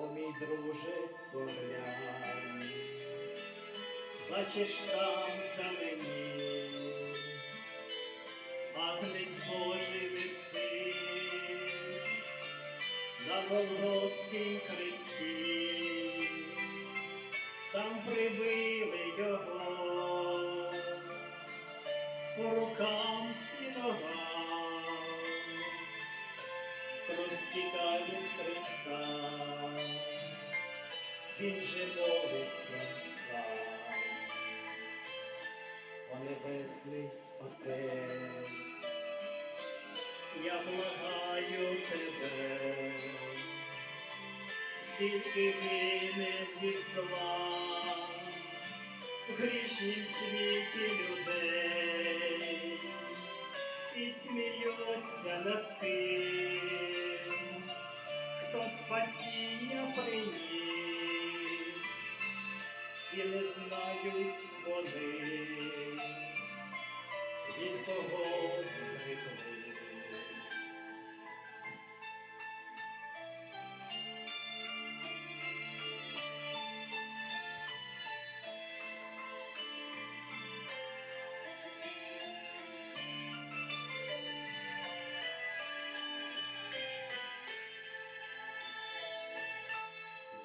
О, мій друже, поглянь, бачиш там та мені, Агнець Божий висить на Голгофськім хресті, там прибили його по рукам і ногам, стікає з Христа, він же молиться сам. О Небесний Отець, я благаю тебе, скільки гине від зла в грішнім світі людей і сміється над тим, хто спасіння приніс, і не знають вони, від кого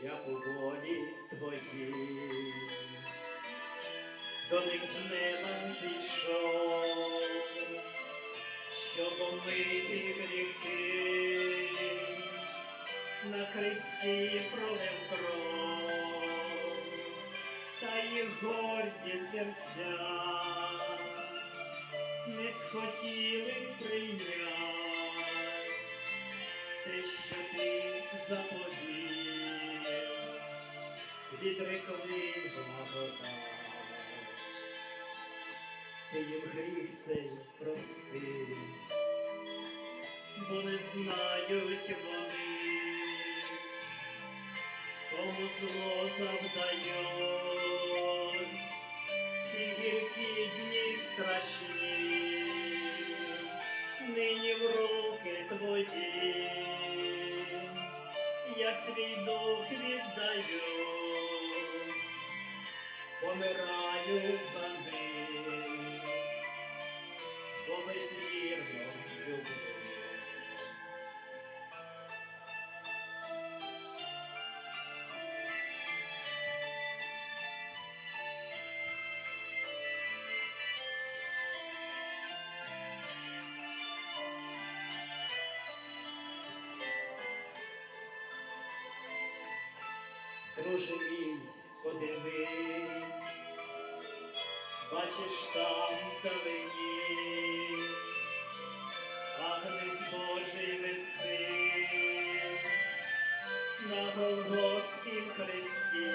Я у волі твоїй, до них з неба зійшов, щоб омити гріхи, на хресті пролив кров, та їх горді серця не схотіли прийняти те, що ти заповів, відрекли благодать. Ти їм гріх цей прости, бо не знають вони, кому зло завдають, ці гіркі дні страшні, нині в руки твої, я свій дух віддаю, помираю за ним, бо безвірно люблю. Друже мій, подивись, бачиш там вдалині, Агнець Божий висить на Голгофськім хресті,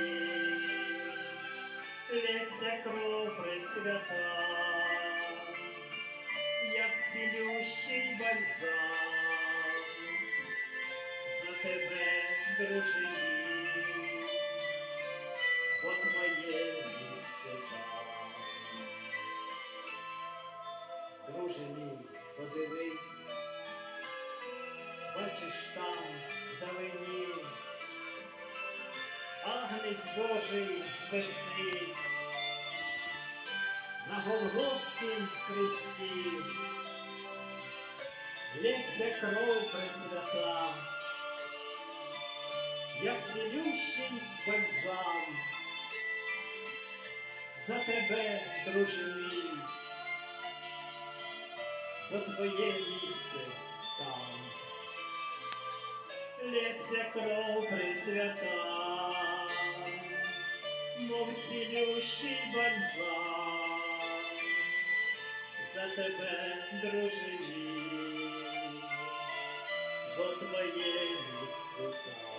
лється кров пресвята, як цілющий бальзам. За тебе, друже мій, бо твоє місце там. Друже мій, подивись, бачиш там вдалині, Агнець Божий висить на Голгофськім хресті, лється кров пресвята, як цілющий бальзам. За тебе, друже мій, бо твоє місце там. Лється кров пресвята, мов цілющий бальзам. За тебе, друже мій, бо твоє місце там.